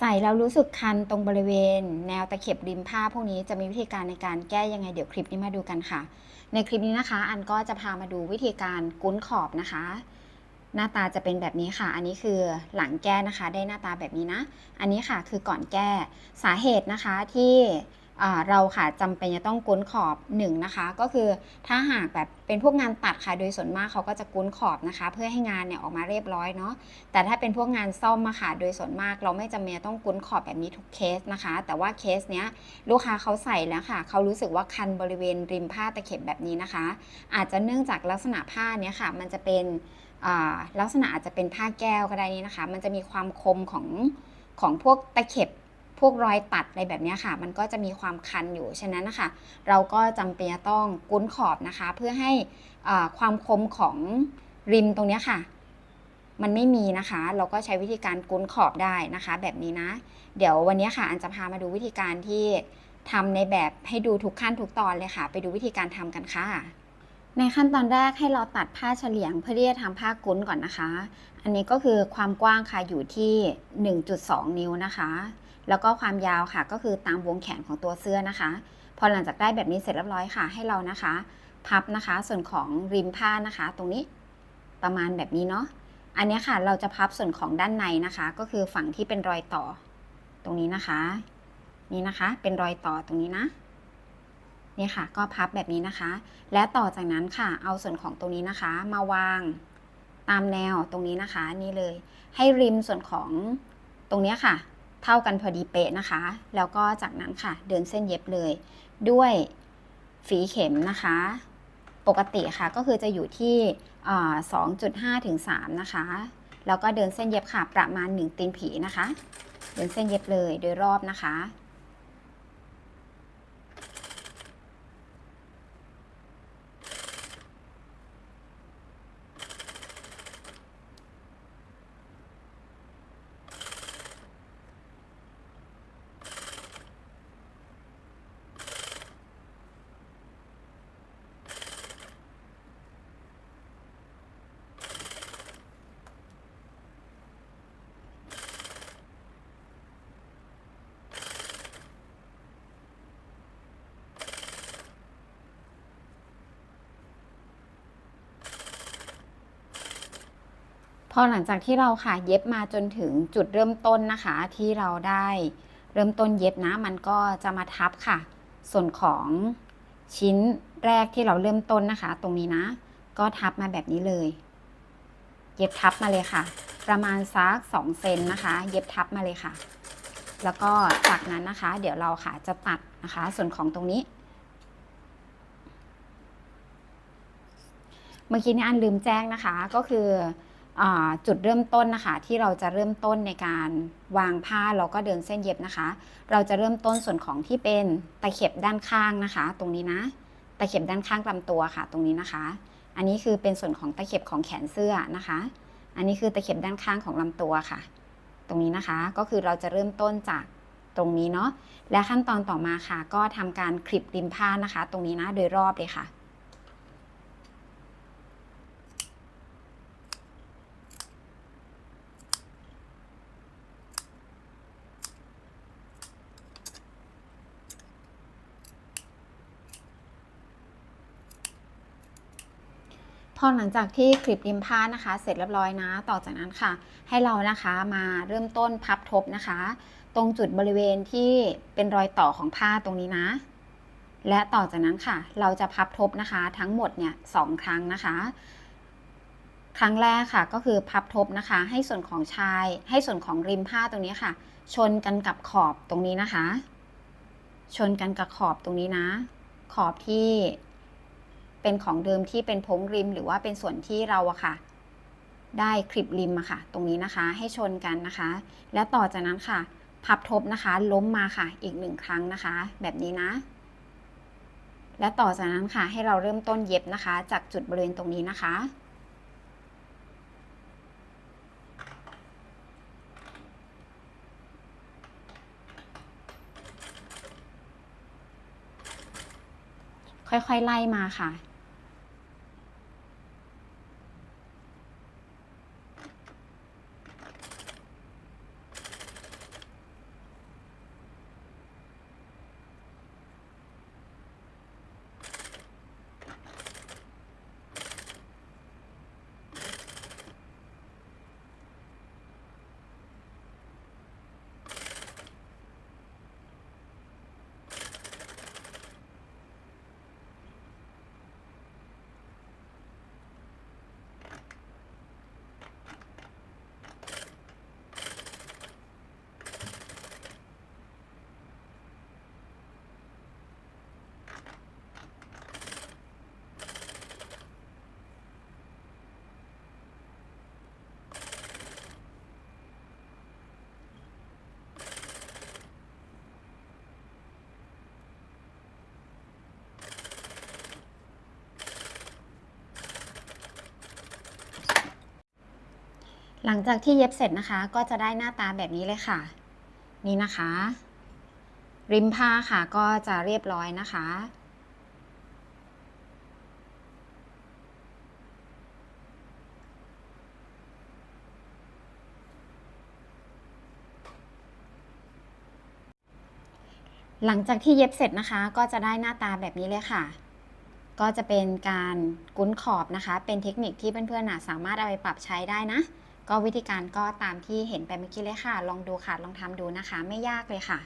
ใส่แล้วรู้สึกคันตรงบริเวณ แนวตะเข็บริมผ้าพวกนี้จะมีวิธีการในการแก้ยังไงเดี๋ยวคลิปนี้มาดูกันค่ะ ในคลิปนี้นะคะ อันก็จะพามาดูวิธีการกุ้นขอบนะคะ หน้าตาจะเป็นแบบนี้ค่ะ อันนี้คือหลังแก้นะคะ ได้หน้าตาแบบนี้นะ อันนี้ค่ะคือก่อนแก้สาเหตุนะคะที่ เราค่ะจำเป็นจะต้องกุ้นขอบหนึ่งนะคะ ก็คือถ้าหากแบบเป็นพวกงานตัดค่ะโดยส่วนมากเขาก็จะกุ้นขอบนะคะ เพื่อให้งานเนี่ยออกมาเรียบร้อยเนาะแต่ถ้าเป็นพวกงานซ่อมอะค่ะโดยส่วนมากเราไม่จำเป็นต้องกุ้นขอบแบบนี้ทุกเคสนะคะ แต่ว่าเคสเนี้ยลูกค้าเขาใส่แล้วค่ะเขารู้สึกว่าคันบริเวณริมผ้าตะเข็บแบบนี้นะคะ อาจจะเนื่องจากลักษณะผ้าเนี้ยค่ะ มันจะเป็นลักษณะอาจจะเป็นผ้าแก้วก็ได้นี่นะคะ มันจะมีความคมของของพวกตะเข็บ พวกรอยตัดอะไรแบบนี้ค่ะ มันก็จะมีความคันอยู่ ฉะนั้นนะคะ เราก็จำเป็นจะต้องกุ้นขอบนะคะ เพื่อให้ความคมของริมตรงนี้ค่ะ มันไม่มีนะคะ เราก็ใช้วิธีการกุ้นขอบได้นะคะ แบบนี้นะ เดี๋ยววันนี้ค่ะ อันจะพามาดูวิธีการที่ทำในแบบให้ดูทุกขั้นทุกตอนเลยค่ะ ไปดูวิธีการทำกันค่ะในขั้นตอนแรกให้เราตัดผ้าเฉลียงเพื่อที่จะทำผ้ากุ้นก่อนนะคะ อันนี้ก็คือความกว้างค่ะอยู่ที่ 1.2 นิ้วนะคะ แล้วก็ความยาวค่ะก็คือตามวงแขนของตัวเสื้อนะคะ พอหลังจากได้แบบนี้เสร็จเรียบร้อยค่ะ ให้เรานะคะ พับนะคะ ส่วนของริมผ้านะคะ ตรงนี้ประมาณแบบนี้เนาะอันนี้ค่ะเราจะพับส่วนของด้านในนะคะ ก็คือฝั่งที่เป็นรอยต่อ ตรงนี้นะคะ นี่นะคะ เป็นรอยต่อตรงนี้นะนี่ค่ะ ก็พับแบบนี้นะคะ และต่อจากนั้นค่ะ เอาส่วนของตรงนี้นะคะ มาวางตามแนวตรงนี้นะคะ นี่เลย ให้ริมส่วนของตรงนี้ค่ะ เท่ากันพอดีเป๊ะนะคะ แล้วก็จากนั้นค่ะ เดินเส้นเย็บเลย ด้วยฝีเข็มนะคะ ปกติค่ะก็คือจะอยู่ที่อ่า2.5ถึง3นะคะ แล้วก็เดินเส้นเย็บค่ะประมาณ 1 ตีนผีนะคะ เดินเส้นเย็บเลยโดยรอบนะคะ พอหลังจากที่เราค่ะเย็บมาจนถึงจุดเริ่มต้นนะคะ ที่เราได้เริ่มต้นเย็บนะ มันก็จะมาทับค่ะ ส่วนของชิ้นแรกที่เราเริ่มต้นนะคะ ตรงนี้นะ ก็ทับมาแบบนี้เลย เย็บทับมาเลยค่ะ ประมาณสัก2เซนนะคะ เย็บทับมาเลยค่ะ แล้วก็จากนั้นนะคะ เดี๋ยวเราค่ะจะตัดนะคะ ส่วนของตรงนี้เมื่อกี้นี้อันลืมแจ้งนะคะก็คือ จุดเริ่มต้นนะคะ ที่เราจะเริ่มต้นในการวางผ้าแล้วก็เดินเส้นเย็บนะคะ เราจะเริ่มต้นส่วนของที่เป็นตะเข็บด้านข้างนะคะ ตรงนี้นะ ตะเข็บด้านข้างลำตัวค่ะ ตรงนี้นะคะ อันนี้คือเป็นส่วนของตะเข็บของแขนเสื้อนะคะ อันนี้คือตะเข็บด้านข้างของลำตัวค่ะ ตรงนี้นะคะก็คือเราจะเริ่มต้นจากตรงนี้เนาะและขั้นตอนต่อมาค่ะ ก็ทำการคลิปริมผ้านะคะ ตรงนี้นะโดยรอบเลยค่ะ พอหลังจากที่คลิปริมผ้านะคะ เสร็จเรียบร้อยนะ ต่อจากนั้นค่ะ ให้เรานะคะมาเริ่มต้นพับทบนะคะ ตรงจุดบริเวณที่เป็นรอยต่อของผ้าตรงนี้นะ และต่อจากนั้นค่ะ เราจะพับทบนะคะ ทั้งหมดเนี่ยสองครั้งนะคะ ครั้งแรกค่ะก็คือพับทบนะคะ ให้ส่วนของชาย ให้ส่วนของริมผ้าตรงนี้ค่ะ ชนกันกับขอบตรงนี้นะคะ ชนกันกับขอบตรงนี้นะ ขอบที่ เป็นของเดิมที่เป็นพงริม หรือว่าเป็นส่วนที่เราอะค่ะ ได้คลิปริมอะค่ะ ตรงนี้นะคะให้ชนกันนะคะ และต่อจากนั้นค่ะ พับทบนะคะ ล้มมาค่ะ อีกหนึ่งครั้งนะคะ แบบนี้นะ และต่อจากนั้นค่ะ ให้เราเริ่มต้นเย็บนะคะ จากจุดบริเวณตรงนี้นะคะค่อยๆ ไล่มาค่ะ หลังจากที่เย็บเสร็จนะคะ ก็จะได้หน้าตาแบบนี้เลยค่ะ นี่นะคะ ริมผ้าค่ะก็จะเรียบร้อยนะคะ หลังจากที่เย็บเสร็จนะคะ ก็จะได้หน้าตาแบบนี้เลยค่ะก็จะเป็นการกุ้นขอบนะคะ เป็นเทคนิคที่เพื่อนๆสามารถเอาไปปรับใช้ได้นะ ก็วิธีการก็ตามที่เห็นไปเมื่อกี้เลยค่ะ ลองดูค่ะ ลองทำดูนะคะ ไม่ยากเลยค่ะ